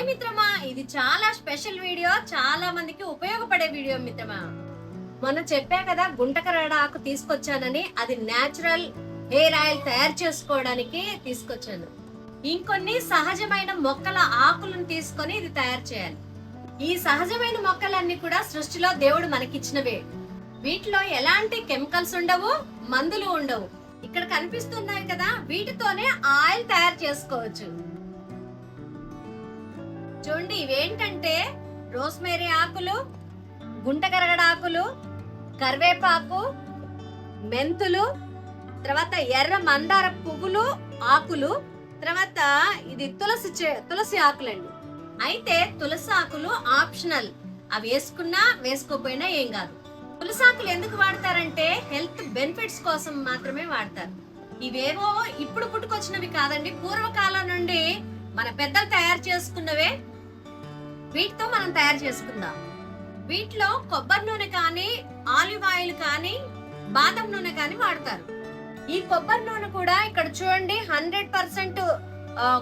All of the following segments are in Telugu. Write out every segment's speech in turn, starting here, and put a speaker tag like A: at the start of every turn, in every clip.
A: హాయ్ మిత్రమా. ఇది చాలా స్పెషల్ వీడియో. చాలా మందికి ఉపయోగపడే వీడియో మిత్రమా. మొన్న చెప్పా కదా గుంటకరాడ ఆకు తీసుకొచ్చానని. అది నేచురల్ హెయిర్ ఆయిల్ తయారు చేసుకోవడానికి తీసుకొచ్చాను. ఇంకొన్ని సహజమైన మొక్కల ఆకులను తీసుకొని ఇది తయారు చేయాలి. ఈ సహజమైన మొక్కలన్నీ కూడా సృష్టిలో దేవుడు మనకిచ్చినవే. వీటిలో ఎలాంటి కెమికల్స్ ఉండవు మందులు ఉండవు. ఇక్కడ కనిపిస్తున్నాయి కదా వీటితోనే ఆయిల్ తయారు చేసుకోవచ్చు. చూడండి ఇవేంటంటే రోస్మేరీ ఆకులు గుంటగరగడ ఆకులు కరివేపాకు మెంతులు తర్వాత ఎర్ర మందార పువ్వులు ఆకులు తర్వాత ఇది తులసి తులసి ఆకులండి. అయితే తులసి ఆకులు ఆప్షనల్. అవి వేసుకున్నా వేసుకోపోయినా ఏం కాదు. తులసి ఆకులు ఎందుకు వాడతారంటే హెల్త్ బెనిఫిట్స్ కోసం మాత్రమే వాడతారు. ఇవేవో ఇప్పుడు పుట్టుకొచ్చినవి కాదండి. పూర్వకాలం నుండి మన పెద్దలు తయారు చేసుకున్నవే వీటితో మనం తయారు చేసుకుందాం. వీటిలో కొబ్బరి నూనె కానీ ఆలివ్ ఆయిల్ కానీ బాదం నూనె కానీ వాడతారు. ఈ కొబ్బరి నూనె కూడా ఇక్కడ చూడండి హండ్రెడ్ పర్సెంట్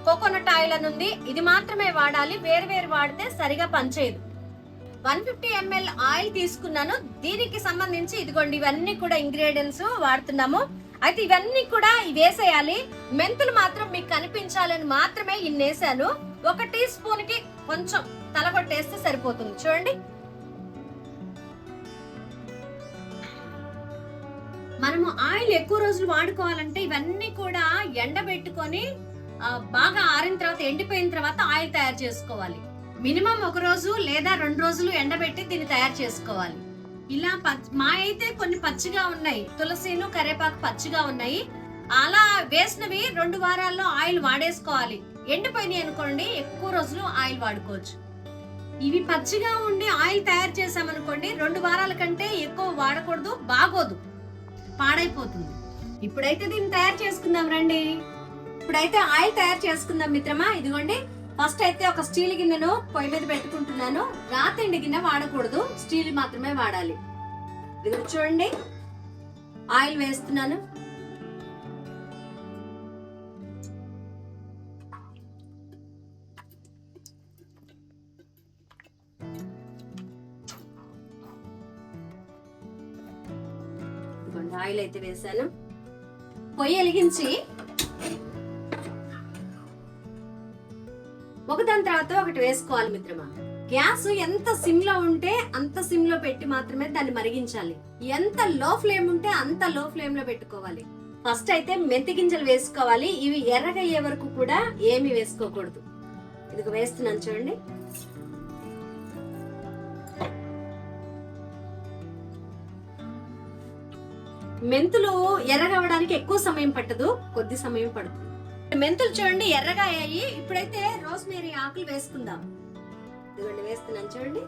A: కోకోనట్ ఆయిల్ అని ఉంది. ఇది మాత్రమే వాడాలి. వేరు వేరు వాడితే సరిగా పనిచేయదు. వన్ ఫిఫ్టీ ఎంఎల్ ఆయిల్ తీసుకున్నాను. దీనికి సంబంధించి ఇదిగోండి ఇవన్నీ కూడా ఇంగ్రీడియంట్స్ వాడుతున్నాము. అయితే ఇవన్నీ కూడా వేసేయాలి. మెంతులు మాత్రం మీకు కనిపించాలని మాత్రమే ఇన్నేసాను. ఒక టీ స్పూన్కి కొంచెం తలగొట్టేస్తే సరిపోతుంది. చూడండి. మనము ఆయిల్ ఎక్కువ రోజులు వాడుకోవాలంటే ఇవన్నీ కూడా ఎండబెట్టుకొని బాగా ఆరిన తర్వాత ఎండిపోయిన తర్వాత ఆయిల్ తయారు చేసుకోవాలి. మినిమం ఒక రోజు లేదా రెండు రోజులు ఎండబెట్టి దీన్ని తయారు చేసుకోవాలి. ఇలా మా అయితే కొన్ని పచ్చిగా ఉన్నాయి. తులసిను కరేపాకు పచ్చిగా ఉన్నాయి. అలా వేసినవి రెండు వారాల్లో ఆయిల్ వాడేసుకోవాలి. ఎండిపోయినాయి అనుకోండి ఎక్కువ రోజులు ఆయిల్ వాడుకోవచ్చు. ఇవి పచ్చిగా ఉండి ఆయిల్ తయారు చేసామనుకోండి రెండు వారాల కంటే ఎక్కువ వాడకూడదు బాగోదు. పాడైపోతుంది. ఇప్పుడైతే దీన్ని తయారు చేసుకుందాం రండి. ఇప్పుడైతే ఆయిల్ తయారు చేసుకుందాం మిత్రమా. ఇదిగోండి ఫస్ట్ అయితే ఒక స్టీల్ గిన్నెను పొయ్యి మీద పెట్టుకుంటున్నాను. రాతిండి గిన్నె వాడకూడదు స్టీల్ మాత్రమే వాడాలి. ఇది చూడండి ఆయిల్ వేస్తున్నాను. ఇదిగోండి ఆయిల్ అయితే వేసాను. పొయ్యి వెలిగించి ఒకదాని తర్వాత ఒకటి వేసుకోవాలి మిత్రమా. గ్యాస్ ఎంత సిమ్లో ఉంటే అంత సిమ్లో పెట్టి మాత్రమే దాన్ని మరిగించాలి. ఎంత లో ఫ్లేమ్ ఉంటే అంత లో ఫ్లేమ్లో పెట్టుకోవాలి. ఫస్ట్ అయితే మెంతి గింజలు వేసుకోవాలి. ఇవి ఎర్రగయ్యే వరకు కూడా ఏమి వేసుకోకూడదు. ఇది వేస్తున్నాను చూడండి. మెంతులు ఎర్రగవడానికి ఎక్కువ సమయం పట్టదు కొద్ది సమయం పడుతుంది. మెంతులు చూడండి ఎర్రగా అయ్యాయి. ఇప్పుడైతే రోస్మేరీ ఆకులు వేసుకుందాం. ఇదిగోండి వేస్తున్నాను చూడండి.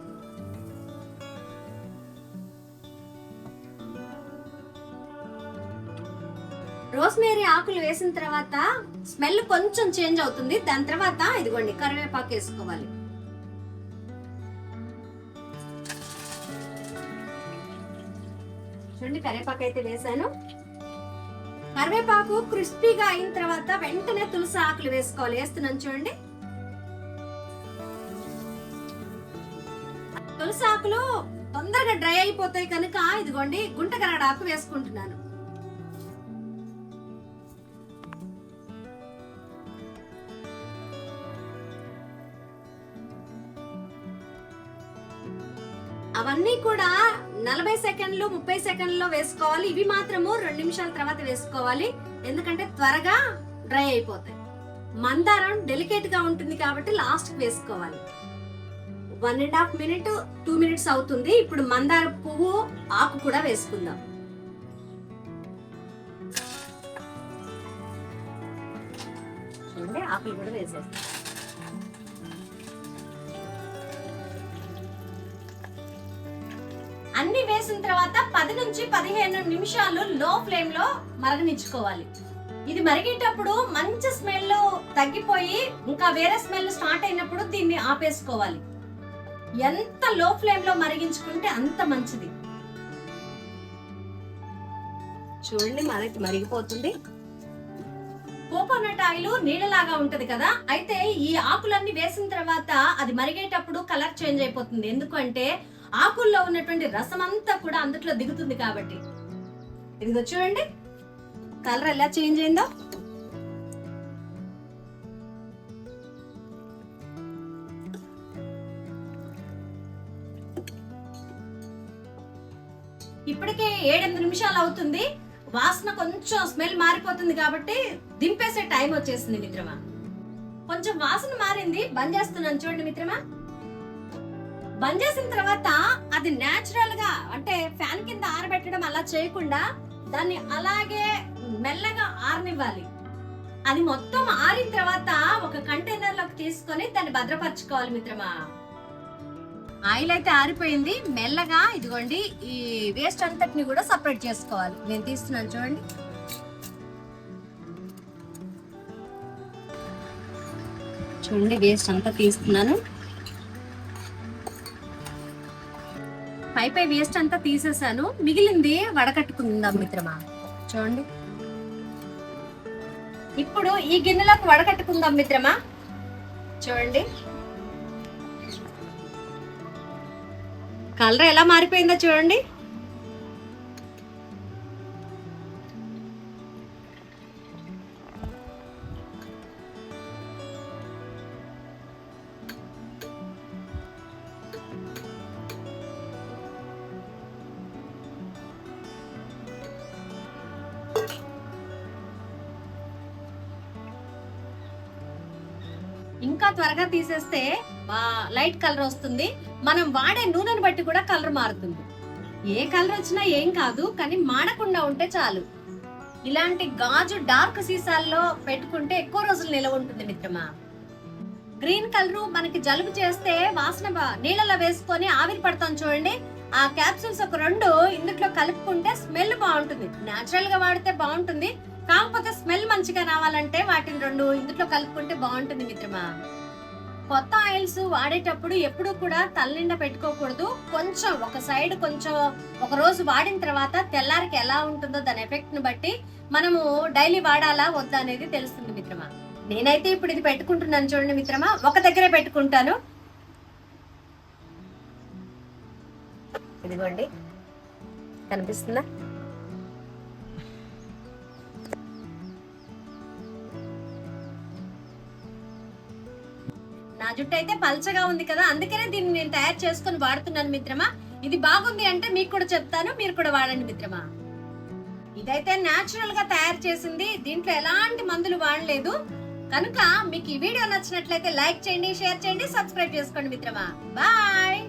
A: రోస్మేరీ ఆకులు వేసిన తర్వాత స్మెల్ కొంచెం చేంజ్ అవుతుంది. దాని తర్వాత ఇదిగోండి కరివేపాకు వేసుకోవాలి. చూడండి కరివేపాకు అయితే వేసాను కరివేపాకు క్రిస్పీగా అయిన తర్వాత వెంటనే తులసి ఆకులు వేసుకోవాలి. వేస్తున్నాను చూడండి. తులసి ఆకులు తొందరగా డ్రై అయిపోతాయి కనుక ఇదిగోండి గుంటగరడ ఆకు వేసుకుంటున్నాను. అవన్నీ కూడా నలభై సెకండ్లు ముప్పై సెకండ్లో వేసుకోవాలి. ఇవి మాత్రము రెండు నిమిషాల తర్వాత వేసుకోవాలి. ఎందుకంటే త్వరగా డ్రై అయిపోతాయి. మందారం డెలికేట్గా ఉంటుంది కాబట్టి లాస్ట్ వేసుకోవాలి. One and half minute two minutes అవుతుంది. ఇప్పుడు మందార పువ్వు ఆకు కూడా వేసుకుందాం. ఆకులు కూడా వేసేస్తాం. అన్ని వేసిన తర్వాత పది నుంచి పదిహేను నిమిషాలు లో ఫ్లేమ్లో మరగనిచ్చుకోవాలి. ఇది మరిగేటప్పుడు మంచి స్మెల్ తగ్గిపోయి ఇంకా వేరే స్మెల్ స్టార్ట్ అయినప్పుడు దీన్ని ఆపేసుకోవాలి. ఎంత లో ఫ్లేమ్లో మరిగించుకుంటే అంత మంచిది. చూడండి మనకి మరిగిపోతుంది. కోకోనట్ ఆయిల్ నీళ్ళలాగా ఉంటది కదా అయితే ఈ ఆకులన్నీ వేసిన తర్వాత అది మరిగేటప్పుడు కలర్ చేంజ్ అయిపోతుంది. ఎందుకంటే ఆకుల్లో ఉన్నటువంటి రసం అంతా కూడా అందుట్లో దిగుతుంది కాబట్టి. ఇదిగో చూడండి. కలర్ ఎలా చేంజ్ అయిందో. ఇప్పటికే ఏడెనిమిది నిమిషాలు అవుతుంది. వాసన కొంచెం స్మెల్ మారిపోతుంది కాబట్టి దింపేసే టైం వచ్చేసింది మిత్రమా. కొంచెం వాసన మారింది. బంద్ చేస్తున్నాను చూడండి మిత్రమా. బంద్ చేసిన తర్వాత అది న్యాచురల్గా అంటే ఫ్యాన్ కింద ఆరబెట్టడం అలా చేయకుండా దాన్ని అలాగే మెల్లగా ఆరనివ్వాలి. అది మొత్తం ఆరిన తర్వాత ఒక కంటైనర్లోకి తీసుకొని దాన్ని భద్రపరచుకోవాలి మిత్రమా. ఆయిల్ అయితే ఆరిపోయింది. మెల్లగా ఇదిగోండి ఈ వేస్ట్ అంతటిని కూడా సపరేట్ చేసుకోవాలి. నేను తీస్తున్నాను చూడండి. చూడండి వేస్ట్ అంతా తీస్తున్నాను. పై పై వేస్ట్ అంతా తీసేసాను. మిగిలింది వడకట్టుకుందాం మిత్రమా. చూడండి. ఇప్పుడు ఈ గిన్నెలోకి వడకట్టుకుందాం మిత్రమా. చూడండి. కలర్ ఎలా మారిపోయిందో చూడండి. ఇంకా త్వరగా తీసేస్తే లైట్ కలర్ వస్తుంది. మనం వాడే నూనెను బట్టి కూడా కలర్ మారుతుంది. ఏ కలర్ వచ్చినా ఏం కాదు కానీ మాడకుండా ఉంటే చాలు. ఇలాంటి గాజు డార్క్ సీసాల్లో పెట్టుకుంటే ఎక్కువ రోజులు నిలవ ఉంటుంది మిత్రమా. గ్రీన్ కలర్ మనకి జలుబు చేస్తే వాసన నీళ్ళలో వేసుకొని ఆవిరి పడతాం చూడండి. ఆ క్యాప్సూల్స్ ఒక రెండు ఇందుట్లో కలుపుకుంటే స్మెల్ బాగుంటుంది. న్యాచురల్గా వాడితే బాగుంటుంది. కాకపోతే స్మెల్ మంచిగా రావాలంటే వాటిని రెండు ఇందులో కలుపుకుంటే బాగుంటుంది మిత్రమా. కొత్త ఆయిల్స్ వాడేటప్పుడు ఎప్పుడు కూడా తలనిండా పెట్టుకోకూడదు. కొంచెం ఒక సైడ్ కొంచెం ఒక రోజు వాడిన తర్వాత తెల్లారికి ఎలా ఉంటుందో దాని ఎఫెక్ట్ని బట్టి మనము డైలీ వాడాలా వద్దా అనేది తెలుస్తుంది మిత్రమా. నేనైతే ఇప్పుడు ఇది పెట్టుకుంటున్నాను చూడండి మిత్రమా. ఒక దగ్గరే పెట్టుకుంటాను. ఇదిగోండి. కనిపిస్తుందా? జుట్టు అయితే పల్చగా ఉంది కదా అందుకనే దీన్ని నేను తయారు చేసుకొని వాడుతున్నాను మిత్రమా. ఇది బాగుంది అంటే మీకు కూడా చెప్తాను మీరు కూడా వాడండి మిత్రమా. ఇదైతే న్యాచురల్గా తయారు చేసింది దీంట్లో ఎలాంటి మందులు వాడలేదు. కనుక మీకు ఈ వీడియో నచ్చినట్లయితే లైక్ చేయండి షేర్ చేయండి సబ్స్క్రైబ్ చేసుకోండి మిత్రమా. బాయ్!